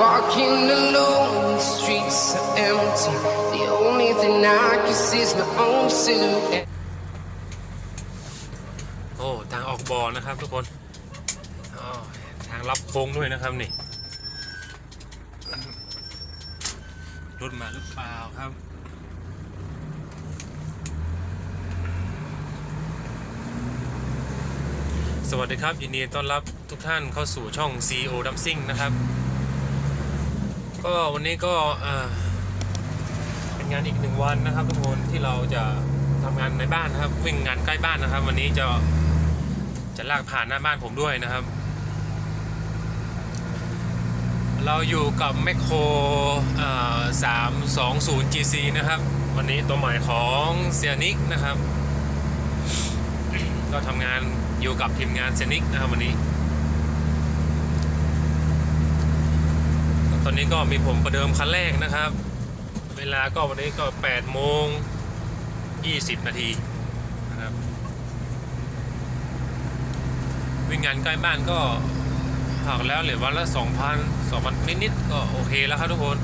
walking alone, the streets are empty. The only thing I can see is my own silhouette. โอ้ ทางออกบ่อนะครับทุกคนทางรับโค้งด้วยนะครับนี่ รถมาหรือเปล่าครับสวัสดีครับ ยินดีต้อนรับทุกท่านเข้าสู่ช่อง CEO d u m p i n g นะครับ ก็วันนี้ก็เป็นงานอีกหนึ่งวันนะครับ ทุกคนที่เราจะทำงานในบ้านนะครับ วิ่งงานใกล้บ้านนะครับ วันนี้จะจะลากผ่านหน้าบ้านผมด้วยนะครับ เราอยู่กับแมคโครสามสองศูนย์ GC นะครับ วันนี้ตัวใหม่ของเซียนิกนะครับ ก็ทำงานอยู่กับทีมงานเซียนิกนะครับวันนี้ ตอนนี้ก็มีผมประเดิมคันแรกนะครับ เวลาก็วันนี้ก็8โมง20 นาทีนะครับ วิ่งงานใกล้บ้านก็หักแล้วเหลือวันละ 2,000 2,000 นิดๆก็โอเคแล้วครับทุกคน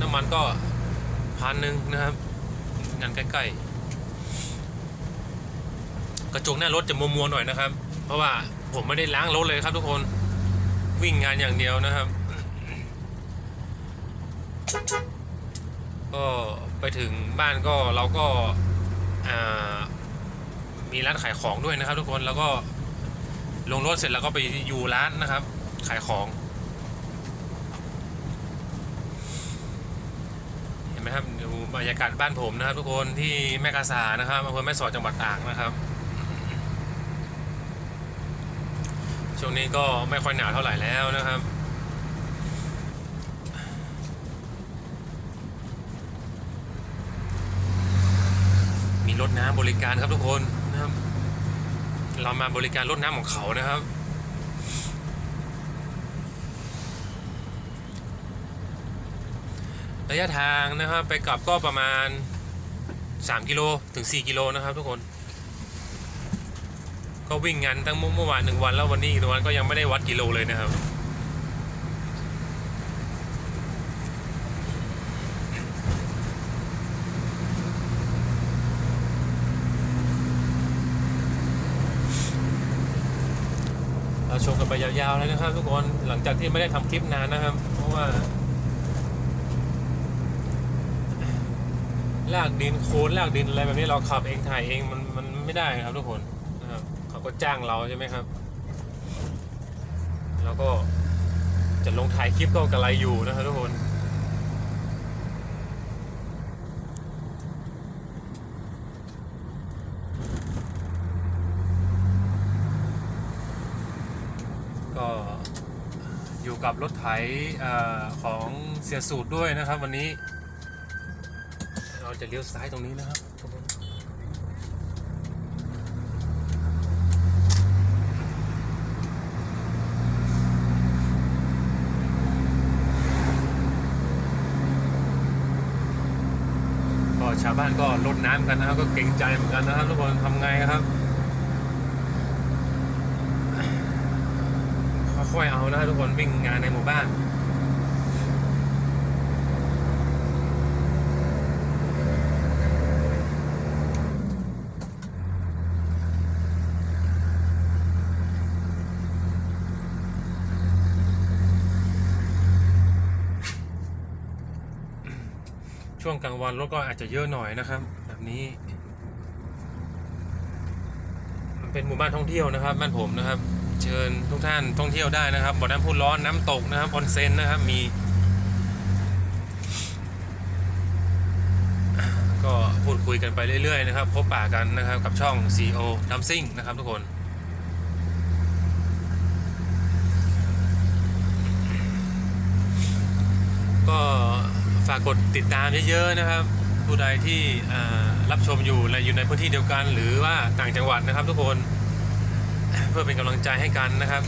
น้ำมันก็พันหนึ่งนะครับ งานใกล้ๆ กระจกหน้ารถจะมัวๆหน่อยนะครับ เพราะว่าผมไม่ได้ล้างรถเลยครับทุกคน วิ่งงานอย่างเดียวนะครับ ก็ไปถึงบ้านก็เราก็มีร้านขายของด้วยนะครับ ทุกคนแล้วก็ลงรถเสร็จแล้วก็ไปอยู่ร้านนะครับ ขายของ เห็นไหมครับดูบรรยากาศบ้านผมนะครับ ทุกคนที่แม่กาสานะครับอำเภอแม่สอดจังหวัดตากนะครับช่วงนี้ก็ไม่ค่อยหนาวเท่าไหร่แล้วนะครับ มีรถ น้ำบริการครับทุกคนนะครับ เรามาบริการรถน้ำของเขานะครับ ระยะทางนะครับไปกลับก็ประมาณ 3 กิโลถึง 4 กิโลนะครับทุกคน ก็วิ่งงานตั้งเมื่อวานหนึ่งวันแล้ววันนี้อีกวันก็ยังไม่ได้วัดกิโลเลยนะครับ เราชม กันไปยาวๆเลยนะครับ ทุกคนหลังจากที่ไม่ได้ทำคลิปนานนะครับ เพราะว่าลากดินโคลนลากดินอะไรแบบนี้เราขับเองถ่ายเองมันมันไม่ได้ครับทุกคนนะครับเขาก็จ้างเราใช่ไหมครับ แล้วก็จะลงถ่ายคลิปก็กระไรอยู่นะครับทุกคน ก็อยู่กับ รถไถอของเสียสูตรด้วยนะครับวันนี้ เราจะเลี้ยวซ้ายตรงนี้นะครับทุกคนก็ชาวบ้านก็ลดน้ำกันนะครับก็เก่งใจเหมือนกันนะครับทุกคนทำไงครับ ค่อยเอานะครับทุกคนวิ่งงานในหมู่บ้านช่วงกลางวันรถก็อาจจะเยอะหน่อยนะครับ แบบนี้ มันเป็นหมู่บ้านท่องเที่ยวนะครับบ้านผมนะครับ เชิญทุกท่านท่องเที่ยวได้นะครับบ่อน้ำพุร้อนน้ำตกนะครับออนเซ็นนะครับมี ก็พูดคุยกันไปเรื่อยๆนะครับพบปะกันนะครับกับช่อง CEO ดัมซิ่งนะครับทุกคนก็ฝากกดติดตามเยอะๆนะครับ ผู้ใดที่รับชมอยู่และอยู่ในพื้นที่เดียวกัน หรือว่าต่างจังหวัดนะครับทุกคน เพื่อเป็นกำลังใจให้กันนะครับ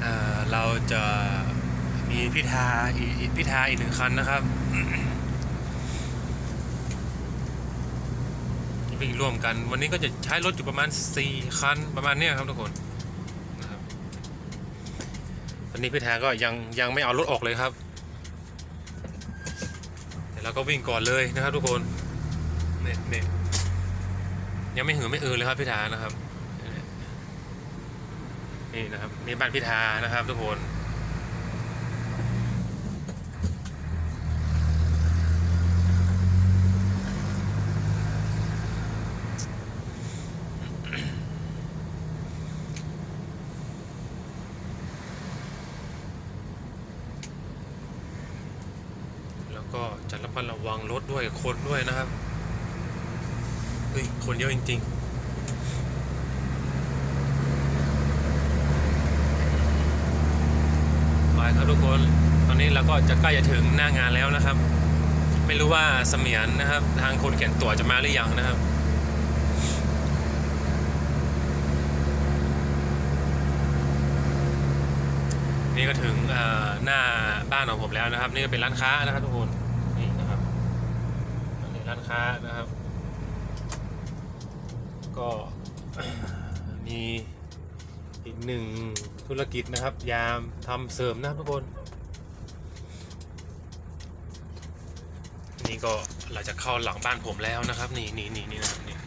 เอ่อเราจะมีพิธาอีกพิธาอีกหนึ่งคันนะครับวิ่งร่วมกัน วันนี้ก็จะใช้รถอยู่ประมาณ 4 คัน ประมาณเนี้ยครับทุกคน ตอนนี้พิธาก็ยังยังไม่เอารถออกเลยครับเดี๋ยวเราก็วิ่งก่อนเลยนะครับทุกคนเนี่ยเนี่ยยังไม่หือไม่อือเลยครับพิธานะครับ นี่นะครับนี่บ้านพิธานะครับทุกคน แล้วก็จะระมัดระวังรถด้วย คนด้วยนะครับ เฮ้ย คนเยอะจริง ๆไปครับทุกคน ตอนนี้เราก็จะใกล้จะถึงหน้างานแล้วนะครับ ไม่รู้ว่าเสมียนนะครับ ทางคนเขียนตั๋วจะมาหรือยังนะครับนี่ก็ถึงหน้าบ้านของผมแล้วนะครับ นี่ก็เป็นร้านค้านะครับทุกคนนะครับอันนี้ร้านค้านะครับ ก็มีอีกหนึ่งธุรกิจนะครับ ยามทำเสริมนะครับทุกคน นี่ก็เราจะเข้าหลังบ้านผมแล้วนะครับ นี่นี่นี่นี่นะครับนี่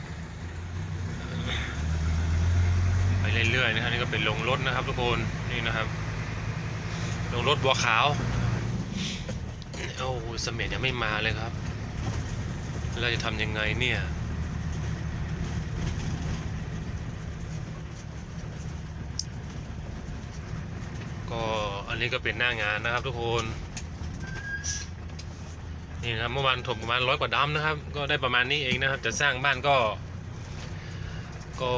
ไปเรื่อยๆนะครับนี่ก็เป็นลงรถนะครับทุกคนนี่นะครับลงรถบัวขาวโอ้เสมียนยังไม่มาเลยครับ เราจะทำยังไงเนี่ยก็อันนี้ก็เป็นหน้างานนะครับทุกคนนี่นะครับเมื่อวานถมประมาณร้อยกว่าดัมนะครับ ก็ได้ประมาณนี้เองนะครับ จะสร้างบ้านก็ ก็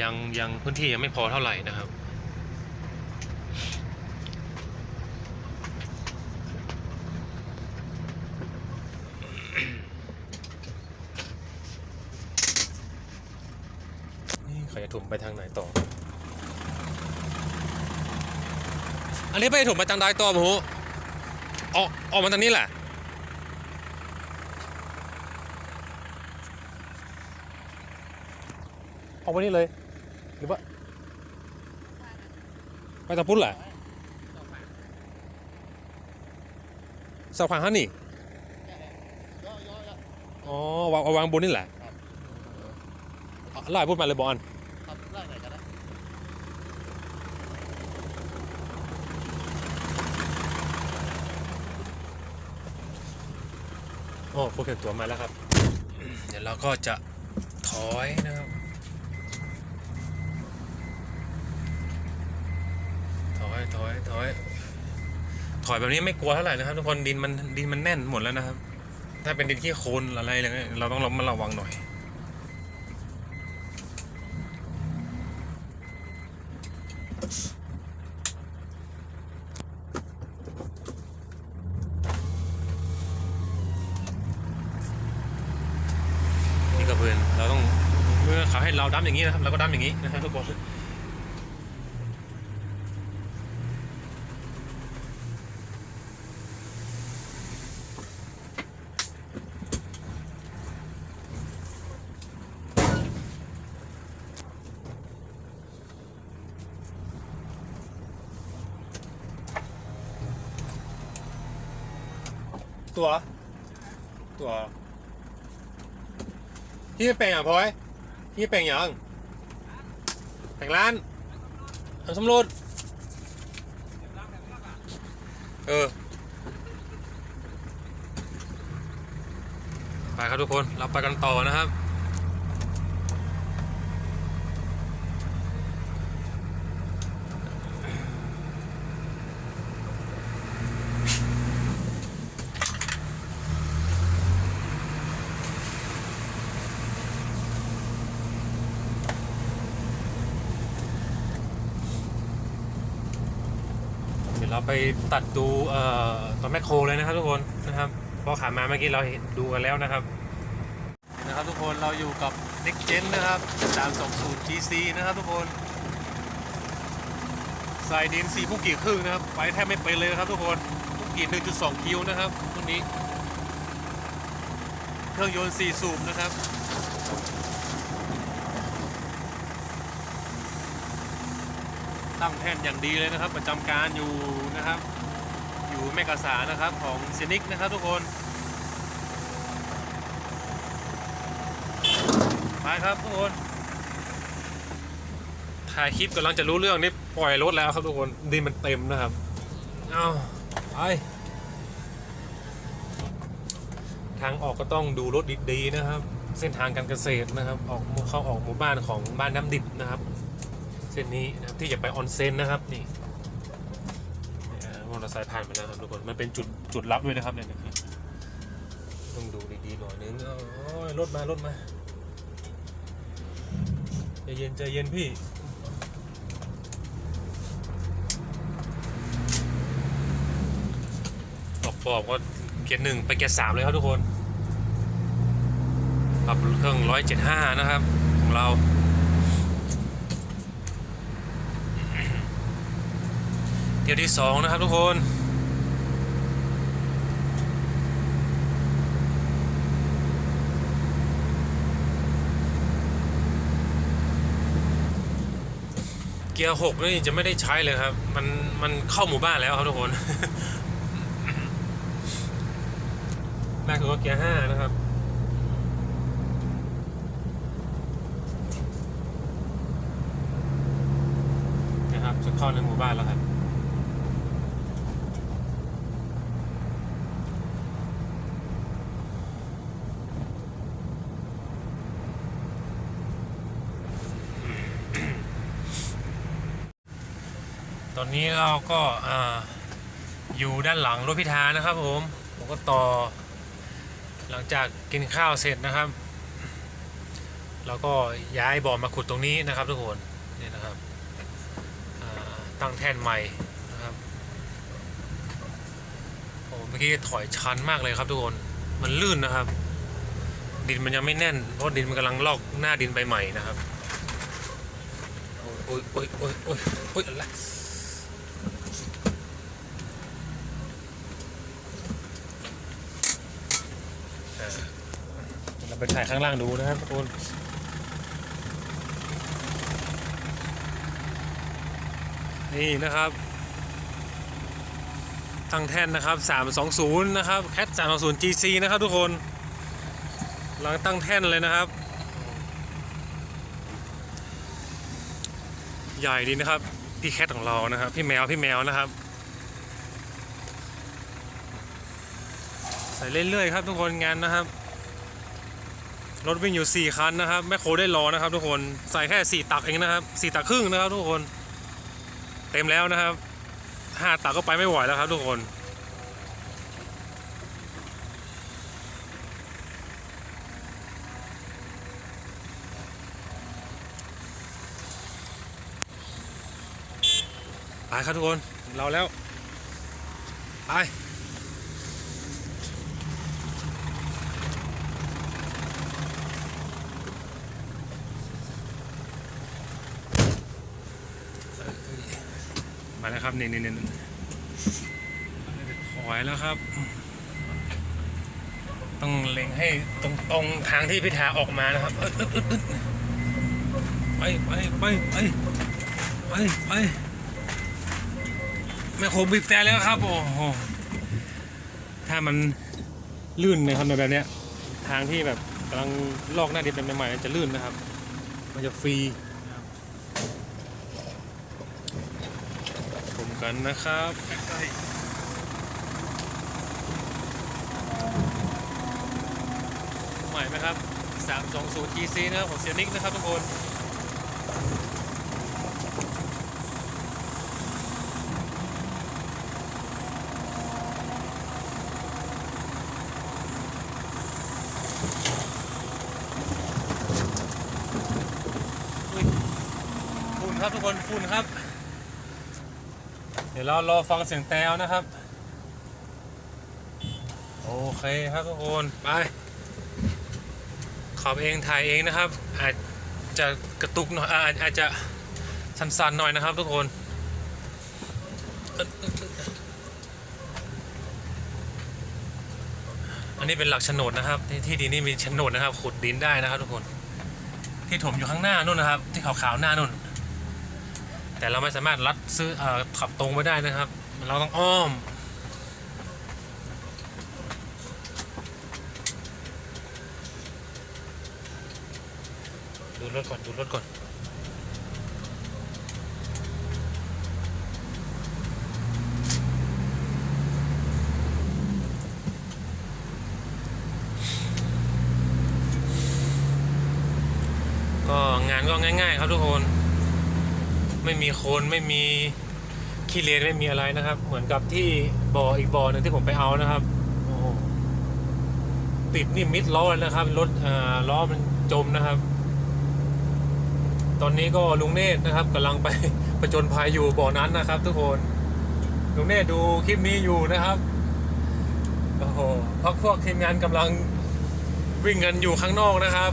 ยังยังพื้นที่ยังไม่พอเท่าไหร่นะครับ นี่เขาจะถมไปทางไหนต่อ อั นนี้ไปถมไปทางใดต่อหมูออกออกมาทางนี้แหละออกมานี่เลยหรือว่าไปตะพุ้นแหละเสาขวางฮะนี่อ๋อวางเอาวางบนนี่แหละอะไล่พูดมาเลยบอล ครับได้ไหนก็ได้ โอ้พวกเขียนตัวมาแล้วครับ เดี๋ยวเราก็จะถอยนะครับ ถอยถอยถอยถอยแบบนี้ไม่กลัวเท่าไหร่นะครับทุกคนดินมันดินมันแน่นหมดแล้วนะครับ ถ้าเป็นดินขี้โคลนอะไรอะไรเงี้ยเราต้องระมัดระวังหน่อย นี่ก็เพื่อนเราต้องเมื่อเขาให้เราดั้ม อย่างนี้นะครับเราก็ดั้มอย่างนี้นะครับทุกคนตัว ตัวพี่เป็นอย่างพลอย พี่แปลงยังแปลงร้านทำสำรวจเออ ไปครับทุกคน เราไปกันต่อนะครับ เราไปตัดดูเอ่อตัวแมคโครเลยนะครับทุกคนนะครับพอขามาเมื่อกี้เราเห็นดูกันแล้วนะครับนะครับทุกคนเราอยู่กับ Next Gen นะครับ 320 GC นะครับทุกคนใส่ดิน4พุกกี่ครึ่งนะครับ ไปแทบไม่เป็นเลยนะครับทุกคนพุกกี่1.2 คิวนะครับรุ่นนี้ เครื่องยนต์4สูบนะครับ ตั้งแท่นอย่างดีเลยนะครับ ประจำการอยู่นะครับ อยู่แม่กาสานะครับของเซนิกนะครับทุกคนไปครับทุกคนถ่ายคลิปกำลังจะรู้เรื่องนี่ปล่อยรถแล้วครับทุกคนดินมันเต็มนะครับเอาไปทางออกก็ต้องดูรถดีๆนะครับ เส้นทางการเกษตรนะครับ ออกเข้าออกหมู่บ้านของบ้านน้ำดิบนะครับ เส้นนี้นะครับที่จะไปออนเซ็นนะครับนี่มอเตอร์ไซค์ผ่านมาแล้วครับทุกคนมันเป็นจุดจุดลับด้วยนะครับเนี่ยต้องดูดีๆหน่อยนึงโอ้ยรถมารถมาใจเย็นใจเย็นพี่ออกบอกว่าเกียร์หนึ่งไปเกียร์สามเลยครับทุกคนปรับเครื่องร้อยเจ็ดห้านะครับ ของเรา เกียร์ที่สองนะครับทุกคนเกียร์หกนี่จะไม่ได้ใช้เลยครับ มันมันเข้าหมู่บ้านแล้วครับทุกคนแรกคือก็เกียร์ห้านะครับ นะครับ จะเข้าในหมู่บ้านแล้วครับ ต อนนี้เราก็อาอยู่ด้านหลังรถพิธานะครับผมผมก็ต่อ หลังจากกินข้าวเสร็จนะครับ เราก็ย้ายบ่อมาขุดตรงนี้นะครับทุกคนนี่นะครับตั้งแท่นใหม่นะครับโอ้เมื่อกี้ถอยชันมากเลยครับทุกคนมันลื่นนะครับ ดินมันยังไม่แน่นเพราะดินมันกำลังลอกหน้าดินใบใหม่นะครับโอ้ยโอ้ยโอ้ยโอ้ยโอ้ยอะไร เราไปถ่ายข้างล่างดูนะครับทุกคนนี่นะครับตั้งแท่นนะครับ 320 นะครับแคท320 GC นะครับทุกคนกำลังตั้งแท่นเลยนะครับ ใหญ่ดีนะครับ พี่แคทของเรานะครับ พี่แมวพี่แมวนะครับ ใส่เรื่อยๆครับทุกคนงานนะครับ รถวิ่งอยู่ 4 คันนะครับแม่โคได้รอนะครับ ทุกคนใส่แค่ 4 ตักเองนะครับ 4 ตักครึ่งนะครับ ทุกคน เต็มแล้วนะครับ 5 ตักก็ไปไม่ไหวแล้วครับ ทุกคนไปครับทุกคนเราแล้วไป มาแล้วครับนี่นี่นี่ถอยแล้วครับ ต้องเล็งให้ตรงตรงทางที่พิธาออกมานะครับอึ๊ดอึ๊ดอึ๊ดอึ๊ดไปไปไปไปไปไปแม่โคบีบแต่แล้วครับ โอ้โหถ้ามันลื่นนะครับในแบบเนี้ยทางที่แบบกำลังลอกหน้าดินเป็นใหม่ๆจะลื่นนะครับ มันจะฟรีนะครับ ช มกันนะครับใกล้ใหม่ไหมครับ 320TC นะครับของเซียนิกนะครับทุกคน ยวเรารอฟังเสียงแต้วนะครับ โอเคครับทุกคนไปขับเองถ่ายเองนะครับ อาจจะกระตุกหน่อยอาจจะสั่นๆหน่อยนะครับทุกคนอันนี้เป็นหลักโฉนดนะครับ ที่ดินนี่มีโฉนดนะครับ ขุดดินได้นะครับทุกคน ที่ถมอยู่ข้างหน้านู่นนะครับ ที่ขาวๆหน้านู่น แต่เราไม่สามารถลัดซื้ออขับตรงไปได้นะครับ เราต้องอ้อม ดูรถก่อน ดูรถก่อน ก็งานก็ง่าย ๆ ครับทุกคน ไมีโคนไม่มีขี้เลนไม่มีอะไรนะครับ เหมือนกับที่บ่ออีกบ่อหนึ่งที่ผมไปเอานะครับโอ้ติดนี่มิดล้อเลยนะครับรถเอ่อล้อมันจมนะครับ ตอนนี้ก็ลุงเนตรนะครับกำลังไปประจนภัยอยู่บ่อนั้นนะครับ ทุกคนลุงเนตรดูคลิปนี้อยู่นะครับโอ้โหพักพวกทีมงานกำลังวิ่งกันอยู่ข้างนอกนะครับ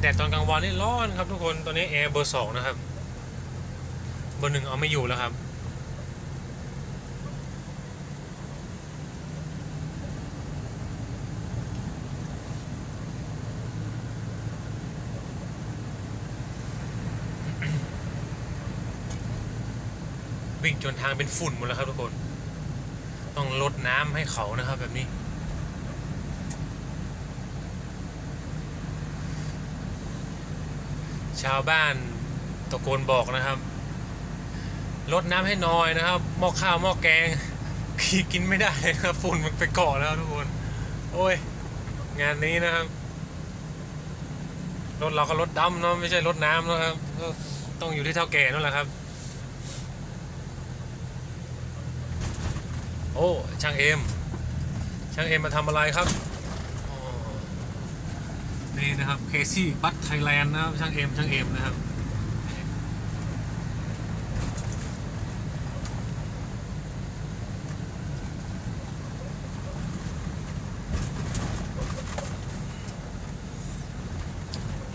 แดดตอนกลางวันนี่ร้อนครับทุกคนตอนนี้แอร์เบอร์สองนะครับ เบอร์หนึ่งเอาไม่อยู่แล้วครับ วิ่งจนทางเป็นฝุ่นหมดแล้วครับทุกคน ต้องลดน้ำให้เขานะครับแบบนี้ ชาวบ้านตะโกนบอกนะครับลดน้ำให้น้อยนะครับหม้อข้าวหม้อแกงกินไม่ได้เลยนะครับฝุ่นมันไปเกาะแล้วทุกคน โอ้ย งานนี้นะครับรถเราก็รถดำเนาะไม่ใช่รถน้ำนะครับก็ต้องอยู่ที่เท่าแก่นั่นแหละครับ โอ้ช่างเอ็มช่างเอ็มมาทำอะไรครับ นี่นะครับเคซี่บัตไทยแลนด์นะครับช่างเอ็มช่างเอ็มนะครับ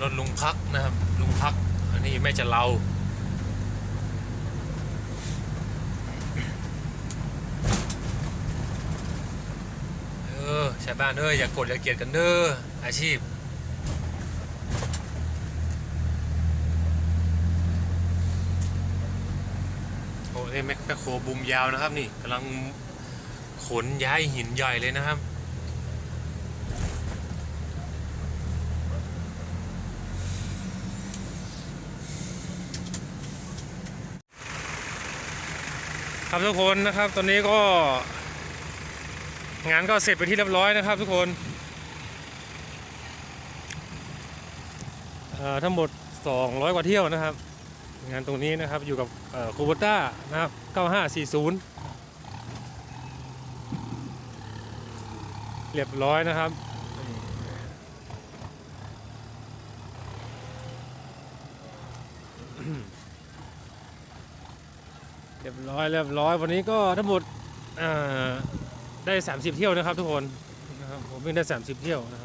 รถลุงพักนะครับ ลุงพัก อันนี้แม่จะเราเออชาวบ้านเอ้ยอย่ากกดอย่าเกลียดกันเด้ออาชีพ อ้แมคแมคโครบูมยาวนะครับนี่กำลังขนย้ายหินใหญ่เลยนะครับครับทุกคนนะครับ ตอนนี้ก็งานก็เสร็จไปที่เรียบร้อยนะครับทุกคนทั้งหมด 200 กว่าเที่ยวนะครับ งานตรงนี้นะครับอยู่กับคูโบต้านะครับ 9540 เรียบร้อยนะครับ เรียบร้อยเรียบร้อยวันนี้ก็ทั้งหมดได้ 30 เที่ยวนะครับทุกคนนะครับผมวิ่งได้ 30 เที่ยวนะครับ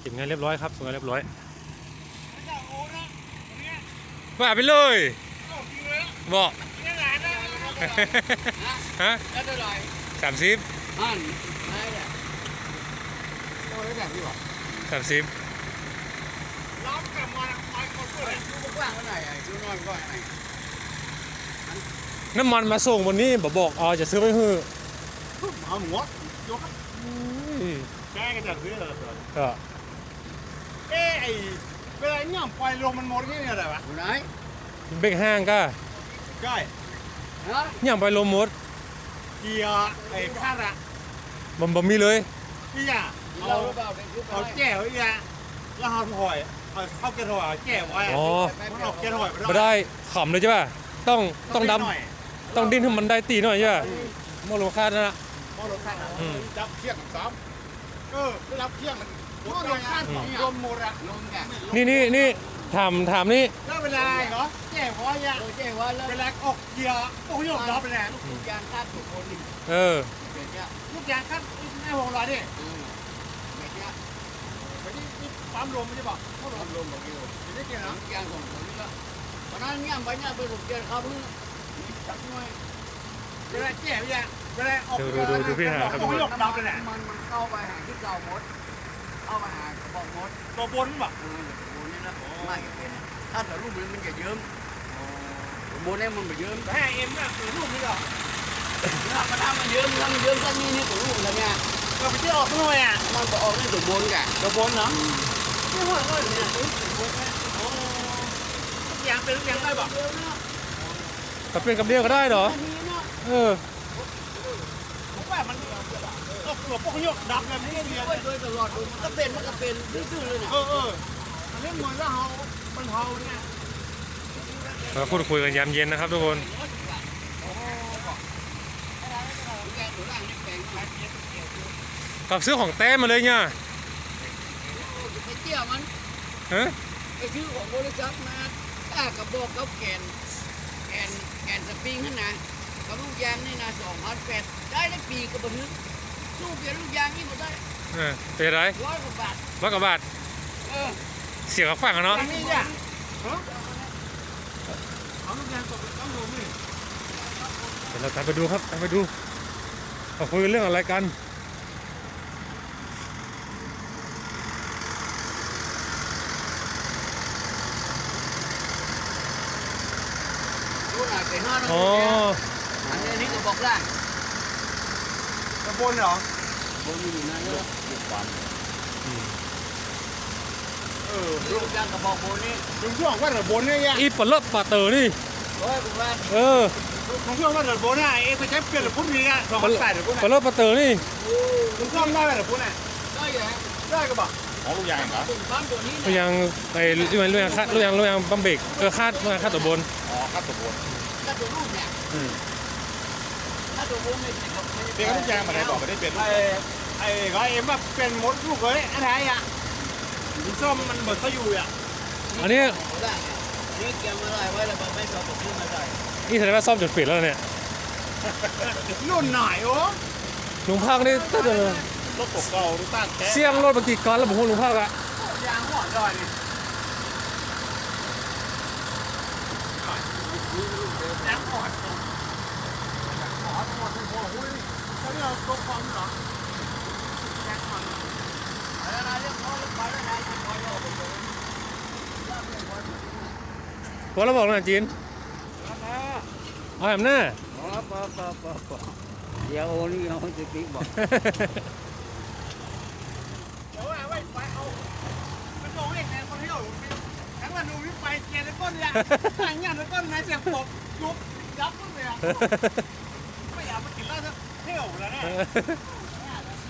เก็บงานเรียบร้อยครับส่งงานเรียบร้อยว่าไปเลยบอกฮะแล้วเท่าไหร่สามสิบอ่านได้แหละโอ้ยแบบนี้หรอสามสิบล้อมกับมันมันคนเปิดดูกว้างเท่าไหร่ไอ้ดูน้อยก็ไอ้น้ำมันมาส่งวันนี้บอกบอกอ๋อจะซื้อไว้ฮือเอาหมดยกอุ้ยแกก็จะซื้อเลยก็ เอ้ไอ้เวลาเนี่ยปล่อยลมมันหมดที่นี่อะไรวะไหนเบรกห้างก็ใช่ฮะย่างไปลมหมดเกียร์ไอ้ข้าระบ่บ่มีเลยพี่อะเอาเอาแก้วอีอะแล้วเอาถอยเอาเข้าแก้วถอยเอาแก้วไว้อ๋อมันออกแก้วถอยไม่ได้ขำเลยใช่ป่ะต้องต้องดหน่อยำต้องดิ้นให้มันได้ตีหน่อยใช่ป่ะมอลคาดนะพอรถข้างอืมจับเชือกสามเออรับเชือกมัน รถโดนข้ามของรวมหมดอะลงแกนี่นี่นี่ถามถามนี่แล้วเวลาเหรอแก่พอยะโดยแจ้งว่าแล้วเวลาออกเกียร์โอ้ยยอมรับเลยนะทุกอย่างคาดทุกคนนี่เออเป็นเนี้ยลูกยางคัดแม่วงล้อดิอืมเป็นเนี้ยไปที่ปั๊มลมไม่ใช่ป่ะเขาลงลงบอกอยู่ไม่ได้เกี่ยวนะทุกอย่างของคนนี้ละเพราะนั้นเนี่ยไปเนี่ยไปถูกเจอเขาเพิ่งมีจับหน่อยเวลาแก่ไม่ใช่เวลาออกดูดูดูดูพี่หาครับโอ้ยยอมรับเลยนะมันมันเข้าไปหาที่เก่าหมด เข้าไปหากระบอกหมดตัวบนป่ะเออโบนนี่นะไม่เป็นถ้าแต่รูปมันมันจะเยิ้มโบนเนี่ยมันไม่เยิ้มแต่ให้เอ็มน่ะคือลูกนี่หรอถ้ามันทำมันเยิ้มถ้ามันเยิ้มสักนิดนี่ตัวรูปแล้วเนี่ยเราไปที่ออกข้างนอกอะมันก็ออกนี่ตัวโบนแกตัวบนเนาะไม่หัวก็เนี่ยตัวบนโอ้ลูกยางเป็นลูกยางได้ป่ะเยิ้มนะก็เป็นกับเดียวก็ได้เหรออันนี้เนาะเออผมว่ามัน ก็หัวพวกยกดับเลยไม่ได้เรียนโดยโดยตลอดดูมันก็เป็นมันก็เป็นซื่อๆเลยเนี่ยเออเออมันเล่นเหมือนว่าเฮามันเฮาเนี่ยเราพูดคุยกันยามเย็นนะครับทุกคนแกตัวล่างนี่แข็งไปกับซื้อของแต้มมาเลยเนี่ยไปเที่ยวมันฮะไปซื้อของบริษัทมาถ้ากระบอกเขาแกนแกนแกนสปริงนั่นนะกับลูกยางนี่นะสองพันแปดได้ได้ปีกระบอกนึง สู้เปลี่ยนลูกยางนี่หมดได้เออเป็นไรร้อยกว่าบาทร้อยกว่าบาทเออเสียกับฝั่งอะเนาะอันนี้เนี่ยเอาลูกยางตกไปต้องลมนี่เดี๋ยวเราตามไปดูครับตามไปดูเราคุยกันเรื่องอะไรกันรู้หน่อยไปห้าอ๋ออันนี้นี่กระบอกล่า งตะบนเหรอบนอยู่นั่นเลยอยู่ความเออลูกยางกระบอกบนนี่ลุงช่วงว่าตะบนเนี่ยอีปลาเลอะปลาเตอนี่ร้อยกว่าบาทเออลุงช่วงว่าตะบนเนี่ยเอ๊ะไปใช้เปลี่ยนตะพุ่นนี่อะสองพันแปดตะพุ่นปลาเลอะปลาเตอนี่ลุงช่วงได้ไหมตะพุ่นเนี่ยได้อยู่ฮะได้ก็บอกของลูกยางเหรอตุ่มปั๊มตัวนี้ลูกยางไอ้ลูกยางลูกยางคาดลูกยางลูกยางบัมเบรกเออคาดลูกยางคาดตัวบนอ๋อครับตัวบนถ้าตัวรูปเนี่ย อืมถ้าตัวบนเนี่ยเป็นกับลูกยางมาไหนบอกไม่ได้เป็นไอ้ไอ้ก็เอ็มว่าเป็นมดลูกเลยอะไรอะลุงช่วงมันเบิดเขาอยู่อะอันนี้ได้ไงนี่เกี่ยวมาได้ไว้แล้วไม่สอบผมขึ้นมาได้นี่แสดงว่าซ่อมจนปิดแล้วเนี่ยนุ่นหน่อยโอ้ลุงภาคนี่ตั้งแต่รถปกเก่าดูตั้งแก๊สเสี่ยงรถเมื่อกี้ก่อนแล้วผมพูดลุงภาคอะยางหัวดอยนี่ยางหัวขอทั้งหมดทั้งหมดหุ้ย เขาเรียกตัวความเหรอยางหัวแล้วนะเรื่องเขาเรื่องไปแล้วนะยังคอยรอผมเลยพอเราบอกนะจีนเอาแอมหน้าอ๋อปะปะปะปะเดี๋ยวโอ้นี่เขาจะติ๊กบอกเดี๋ยวไว้ไปเอามันโดนเองไงคนที่อยู่ทั้งวันดูวิไปเกียร์ในก้นเนี่ยหางยันในก้นนายเสียบปบยุบยับเลยอะ ที่ยวแล้วเนี่ย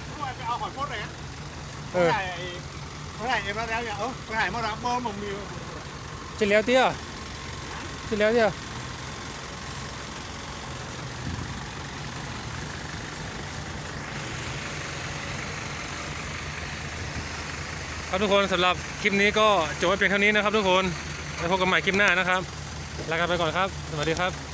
ทำไมไปเอาขอโทษเลยนะเออเมื่อไหร่เอ็มแล้วเนี่ยเออเมื่อไหร่มารับเบอร์มึงมีจะเลี้ยวเตี้ยจะเลี้ยวเตี้ยครับทุกคนสำหรับคลิปนี้ก็จบไว้เพียงเท่านี้นะครับทุกคนแล้วพบกันใหม่คลิปหน้านะครับลากันไปก่อนครับ สวัสดีครับ